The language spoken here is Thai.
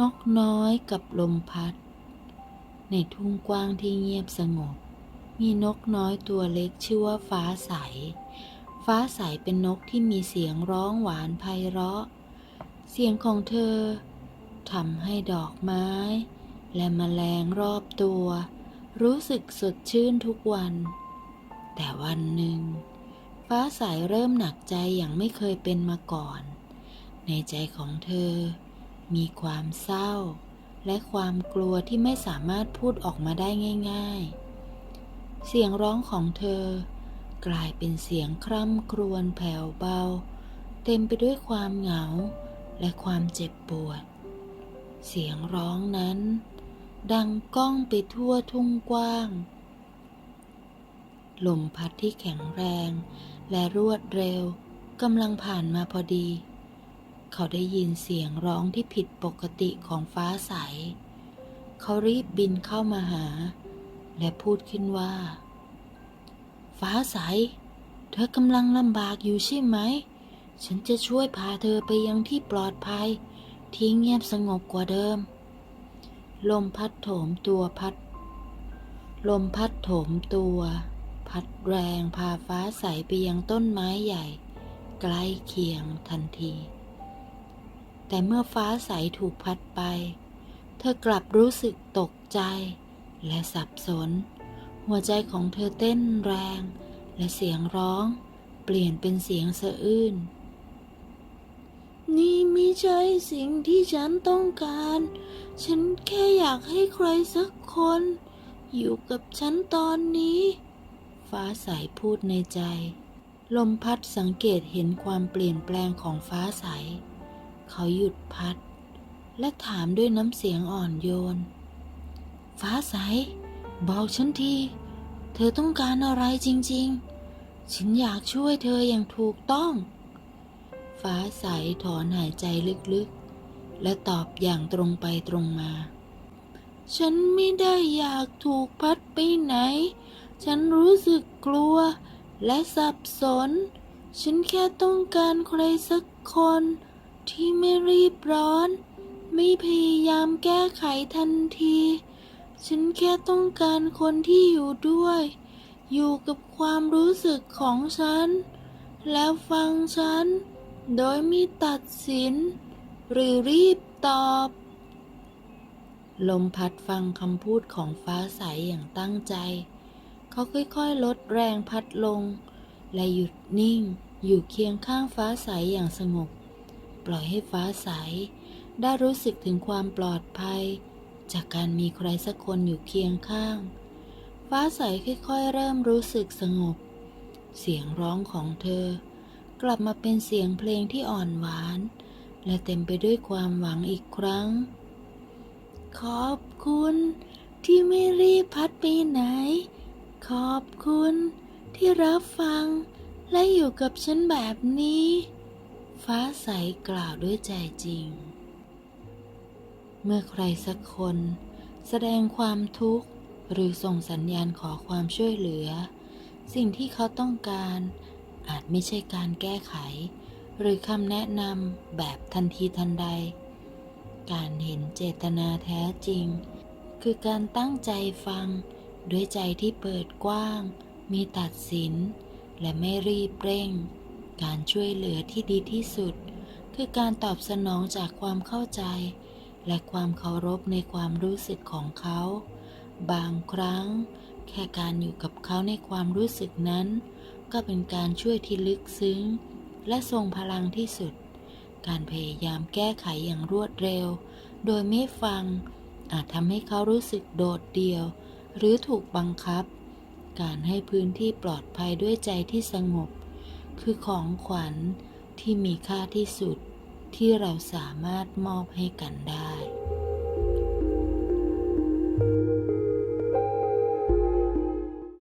นกน้อยกับลมพัด ในทุ่งกว้างที่เงียบสงบ มีนกน้อยตัวเล็กชื่อว่าฟ้าใส ฟ้าใสเป็นนกที่มีเสียงร้องหวานไพเราะ เสียงของเธอทำให้ดอกไม้ และแมลงรอบตัว รู้สึกสดชื่นทุกวัน แต่วันหนึ่ง ฟ้าใสเริ่มหนักใจอย่างไม่เคยเป็นมาก่อน ในใจของเธอ มีความเศร้า และความกลัวที่ไม่สามารถพูดออกมาได้ง่าย ๆ เสียงร้องของเธอ กลายเป็นเสียงคร่ำครวญแผ่วเบา เต็มไปด้วยความเหงาและความเจ็บปวด เสียงร้องนั้น ดังก้องไปทั่วทุ่งกว้าง ลมพัดที่แข็งแรงและรวดเร็วกำลังผ่านมาพอดี เขาได้ยินเสียงร้องที่ผิดปกติของฟ้าใส เขารีบบินเข้ามาหา และพูดขึ้นว่า ฟ้าใส เธอกำลังลำบากอยู่ใช่ไหม ฉันจะช่วยพาเธอไปยังที่ปลอดภัย ที่เงียบสงบกว่าเดิม ลมพัดโถมตัวพัด ลมพัดโถมตัว พัดแรงพาฟ้าใสไปยังต้นไม้ใหญ่ ใกล้เคียงทันที แต่เมื่อฟ้าใสถูกพัดไป เธอกลับรู้สึกตกใจ และสับสน หัวใจของเธอเต้นแรง และเสียงร้องเปลี่ยนเป็นเสียงสะอื้น นี่ไม่ใช่สิ่งที่ฉันต้องการ ฉันแค่อยากให้ใครสักคน อยู่กับฉันตอนนี้ ฟ้าใสพูดในใจ ลมพัดสังเกตเห็นความเปลี่ยนแปลงของฟ้าใส เขาหยุดพัด และถามด้วยน้ำเสียงอ่อนโยน ฟ้าใส บอกฉันที เธอต้องการอะไรจริง ๆ ฉันอยากช่วยเธออย่างถูกต้อง ฟ้าใสถอนหายใจลึกๆ และตอบอย่างตรงไปตรงมา ฉันไม่ได้อยากถูกพัดไปไหน ฉันรู้สึกกลัวและสับสน ฉันแค่ต้องการใครสักคน ที่ไม่รีบร้อน ไม่พยายามแก้ไขทันที ฉันแค่ต้องการคนที่อยู่ด้วย อยู่กับความรู้สึกของฉัน แล้วฟังฉัน โดยไม่ตัดสิน หรือรีบตอบ ลมพัดฟังคำพูดของฟ้าใสอย่างตั้งใจ เขาค่อยๆลดแรงพัดลง และหยุดนิ่งอยู่เคียงข้างฟ้าใสอย่างสงบ ปล่อยให้ฟ้าใส ได้รู้สึกถึงความปลอดภัย จากการมีใครสักคนอยู่เคียงข้าง ฟ้าใสค่อยๆ เริ่มรู้สึกสงบ เสียงร้องของเธอ กลับมาเป็นเสียงเพลงที่อ่อนหวาน และเต็มไปด้วยความหวังอีกครั้ง ขอบคุณ ที่ไม่รีบพัดไปไหน ขอบคุณ ที่รับฟัง และอยู่กับฉันแบบนี้ ฟ้าใสกล่าวด้วยใจจริง เมื่อใครสักคนแสดงความทุกข์หรือส่งสัญญาณขอความช่วยเหลือ สิ่งที่เขาต้องการอาจไม่ใช่การแก้ไข หรือคำแนะนำแบบทันทีทันใด การเห็นเจตนาแท้จริง คือการตั้งใจฟังด้วยใจที่เปิดกว้าง มีตัดสิน และไม่รีบเร่ง การช่วยเหลือที่ดีที่สุด คือการตอบสนองจากความเข้าใจ และความเคารพในความรู้สึกของเขา บางครั้ง แค่การอยู่กับเขาในความรู้สึกนั้น ก็เป็นการช่วยที่ลึกซึ้ง และทรงพลังที่สุด การพยายามแก้ไขอย่างรวดเร็ว โดยไม่ฟัง อาจทำให้เขารู้สึกโดดเดี่ยว หรือถูกบังคับ การให้พื้นที่ปลอดภัยด้วยใจที่สงบ คือของขวัญที่มีค่าที่สุดที่เราสามารถมอบให้กันได้